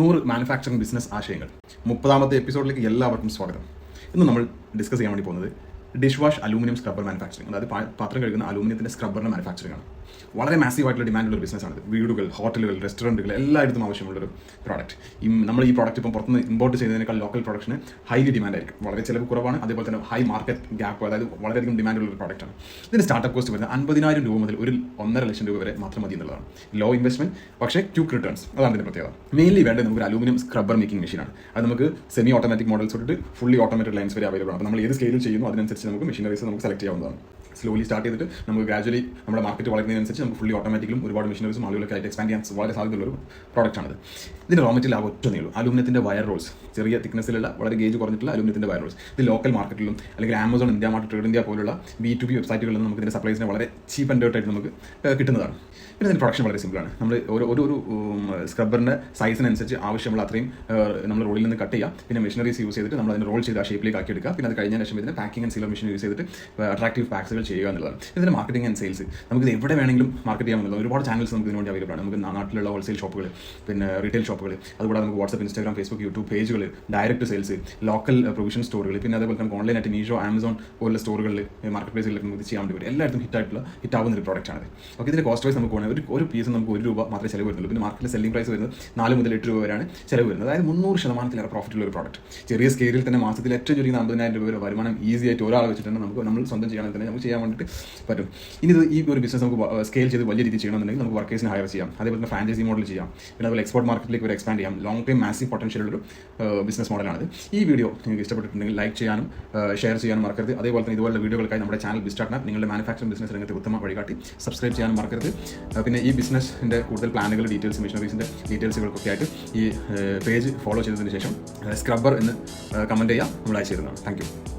നൂറ് manufacturing business ആശയങ്ങൾ. മുപ്പതാമത്തെ എപ്പിസോഡിലേക്ക് എല്ലാവർക്കും സ്വാഗതം. ഇന്ന് നമ്മൾ ഡിസ്കസ് ചെയ്യാൻ വേണ്ടി പോകുന്നത് dish wash aluminium scrubber manufacturing അതായത് പാത്രം കഴുകുന്ന അലൂമിനിയത്തിന്റെ സ്ക്രബ്ബറിന്റെ മാനുഫാക്ചറിംഗ് ആണ്. വളരെ മാസീവ് ആയിട്ടുള്ള ഡിമാൻഡുള്ള ഒരു ബിസിനസ്സാണ് വീടുകൾ ഹോട്ടലുകൾ റെസ്റ്റോറന്റുകൾ എല്ലായിടത്തും ആവശ്യമുള്ളൊരു പ്രോഡക്റ്റ് ഈ നമ്മൾ ഈ പ്രോഡക്റ്റ് ഇപ്പം പുറത്തുനിന്ന് ഇമ്പോർട്ട് ചെയ്യുന്നതിനേക്കാൾ ലോക്കൽ പ്രൊഡക്ഷന് ഹൈലി ഡിമാൻഡ് ആയിരിക്കും. വളരെ ചിലവ് കുറവാണ്. അതേപോലെ തന്നെ ഹൈ മാർക്കറ്റ് ഗ്യാപ്പ് അതായത് വളരെയധികം ഡിമാൻഡുള്ള ഒരു പ്രോഡക്റ്റാണ് ഇതിന് സ്റ്റാർട്ടപ്പ് കോസ്റ്റ് വരുന്നത് അൻപതിനായിരം രൂപ മുതൽ ഒരു ഒന്നര ലക്ഷം രൂപ വരെ മാത്രം മതി എന്നുള്ളതാണ്. ലോ ഇൻവെസ്റ്റ്മെന്റ് പക്ഷേ ക്യൂക്ക് റിട്ടേൺസ് അതാണ് ഇതിന്റെ പ്രത്യേകത. മെയിൻലി വേണ്ടത് നമുക്ക് അലൂമിനിയം സ്ക്രബ്ബർ മേക്കിംഗ് മെഷീനാണ് അത് നമുക്ക് സെമി ഓട്ടോമാറ്റിക് മോഡൽസ് തൊട്ടിട്ട് ഫുള്ളി ഓട്ടോമാറ്റിക് ലൈൻസ് വരെ അവൈലബിൾ ആണ്. അപ്പോൾ നമ്മൾ ഏത് സ്കെയിലിൽ ചെയ്യുന്നു അതിനനുസരിച്ച് നമുക്ക് മെഷീനറീസ് നമുക്ക് സെലക്ട് ചെയ്യാവുന്നതാണ്. സ്ലോലി സ്റ്റാർട്ട് ചെയ്തിട്ട് നമുക്ക് ഗ്രാജുവലി നമ്മുടെ മാർക്കറ്റ് വളരുന്നതിനനുസരിച്ച് നമുക്ക് ഫുള്ളി ഓട്ടോമാറ്റിക്കലും ഒരുപാട് മെഷീനറീസും ആളുകളൊക്കെ ആയിട്ട് എക്സ്പാൻഡ് ചെയ്യാൻ വളരെ സാധ്യതയുള്ള ഒരു പ്രോഡക്റ്റാണ് ഇതിന്റെ റോ മെറ്റീരിയൽ ആകെ ഒറ്റ നീളൂ അലൂമിനത്തിന്റെ വയർ റോൾസ് ചെറിയ തിക്നെസ്സിലുള്ള വളരെ ഗേജ് കുറഞ്ഞിട്ടുള്ള അലൂമിനത്തിന്റെ വയർ റോൾസ് ഇത് ലോക്കൽ മാർക്കറ്റിലും അല്ലെങ്കിൽ Amazon India mart trade India പോലുള്ള ബി ടു ബി വെബ്സൈറ്റുകളിൽ നിന്ന് നമുക്ക് ഇതിന്റെ സപ്ലൈസിനെ വളരെ ചീപ്പ് ആൻഡ് ആയിട്ട് നമുക്ക് കിട്ടുന്നതാണ്. പിന്നെ ഇതിന്റെ പ്രൊഡക്ഷൻ വളരെ സിമ്പിളാണ് നമ്മൾ ഒരു ഒരു ഒരു സ്ക്രബ്ബറിന്റെ സൈസിനനുസരിച്ച് ആവശ്യമുള്ള അത്രയും നമ്മൾ റോളിൽ നിന്ന് കട്ട് ചെയ്യുക. പിന്നെ മെഷീനറീസ് യൂസ് ചെയ്തിട്ട് നമ്മൾ അതിനെ റോൾ ചെയ്ത് ആ ഷേപ്പിലേക്ക് ആക്കി എടുക്കുക. പിന്നെ അത് കഴിഞ്ഞ ശേഷം ഇതിന് packing and sealer machine use ചെയ്തിട്ട് അട്രാക്റ്റീവ് പാക്സുകൾ ചെയ്യുക എന്നുള്ളതാണ്. ഇതിന്റെ മാർക്കറ്റിംഗ് ആൻഡ് സെയിൽസ് നമുക്ക് ഇത് എവിടെ വേണമെങ്കിലും മാർക്കറ്റ് ചെയ്യാൻ പറ്റുന്നത് ഒരുപാട് ചാനൽസ് നമുക്ക് ഇതിനുവേണ്ടി അവൈലബിൾ ആണ്. നമുക്ക് നാട്ടിലുള്ള ഹോൾസെയിൽ ഷോപ്പുകൾ പിന്നെ റീറ്റെയിൽ ഷോപ്പുകൾ അതുകൂടാതെ നമുക്ക് വാട്സ്ആപ്പ് ഇൻസ്റ്റാഗ്രാം ഫേസ്ബുക്ക് യൂട്യൂബ് പേജുകൾ ഡയറക്റ്റ് സെയിൽസ് ലോക്കൽ പ്രൊവിഷൻ സ്റ്റോറുകൾ പിന്നെ അതേപോലെ തന്നെ ഓൺലൈനായിട്ട് മീഷോ ആമസോൺ പോലുള്ള സ്റ്റോറുകളിൽ മാർക്കറ്റ് പ്ലേസുകളിൽ നമുക്ക് ചെയ്യാൻ വേണ്ടി വരും. എല്ലായിടത്തും ഹിറ്റ് ആയിട്ടുള്ള ഹിറ്റ് ആവുന്ന ഒരു പ്രോഡക്റ്റ് ആണ് ഓക്കെ ഇതിന്റെ കോസ്റ്റ് വൈസ് നമുക്ക് വേണമെങ്കിൽ ഒരു പീസ് നമുക്ക് ഒരു രൂപ മാത്രമേ ചിലവ് വരുന്നുള്ളൂ. പിന്നെ മാർക്കറ്റിൽ സെല്ലിംഗ് പ്രൈസ് വരുന്നത് നാല് മുതൽ എട്ട് രൂപ വരെയാണ് ചിലവ് വരുന്നത്. അതായത് മുന്നൂറ് ശതമാനത്തിലേറെ പ്രോഫിറ്റ് ഉള്ള ഒരു പ്രോഡക്റ്റ് ചെറിയ സ്കെയിലിൽ തന്നെ മാസത്തിൽ ഏറ്റവും ചുരുങ്ങി അമ്പതിനായിരം രൂപ വരെ വരുമാനം ഈസി ആയിട്ട് ഒരാൾ വെച്ചിട്ട് തന്നെ നമുക്ക് നമ്മൾ സ്വന്തം ചെയ്യണമെങ്കിൽ തന്നെ നമുക്ക് ചെയ്യാൻ വേണ്ടിയിട്ട് പറ്റും. ഇനി ഇത് ഈ ഒരു ബിസിനസ് നമുക്ക് സ്കെയിൽ ചെയ്ത് വലിയ രീതിയിൽ ചെയ്യണമെന്നുണ്ടെങ്കിൽ നമുക്ക് വർക്കേഴ്സിനെ ഹയർ ചെയ്യാം. അതേപോലെ തന്നെ ഫ്രാഞ്ചൈസി മോഡൽ ചെയ്യാം. പിന്നെ അതുപോലെ എക്സ്പോർട്ട് മാർക്കറ്റിലേക്ക് ഒരു എക്സ്പാൻഡ് ചെയ്യാം. ലോങ് ടൈം മാസീവ് പൊട്ടൻഷ്യൽ ഒരു ബിസിനസ് മോഡലാണ് ഈ വീഡിയോ നിങ്ങൾക്ക് ഇഷ്ടപ്പെട്ടിട്ടുണ്ടെങ്കിൽ ലൈക്ക് ചെയ്യാനും ഷെയർ ചെയ്യാനും മറക്കരുത്. അതേപോലെ തന്നെ ഇതുപോലുള്ള വീഡിയോകൾക്കായി നമ്മുടെ ചാനൽ ബിസ്റ്റാർട്ട് നിങ്ങളുടെ മാനുഫാക്ചറിംഗ് ബിസിനസ് രംഗത്ത് ഉത്തമ വഴികാട്ടി സബ്സ്ക്രൈബ് ചെയ്യാനും മറക്കരുത്. പിന്നെ ഈ ബിസിനസ്സിന്റെ കൂടുതൽ പ്ലാനുകൾ ഡീറ്റെയിൽസ് മിഷനറീസിന്റെ ഡീറ്റെയിൽസുകൾക്കൊക്കെ ആയിട്ട് ഈ പേജ് ഫോളോ ചെയ്തതിന് ശേഷം സ്ക്രബ്ബർ എന്ന് കമന്റ് ചെയ്യാം. നമ്മൾ അയച്ചിരുന്നതാണ് താങ്ക് യു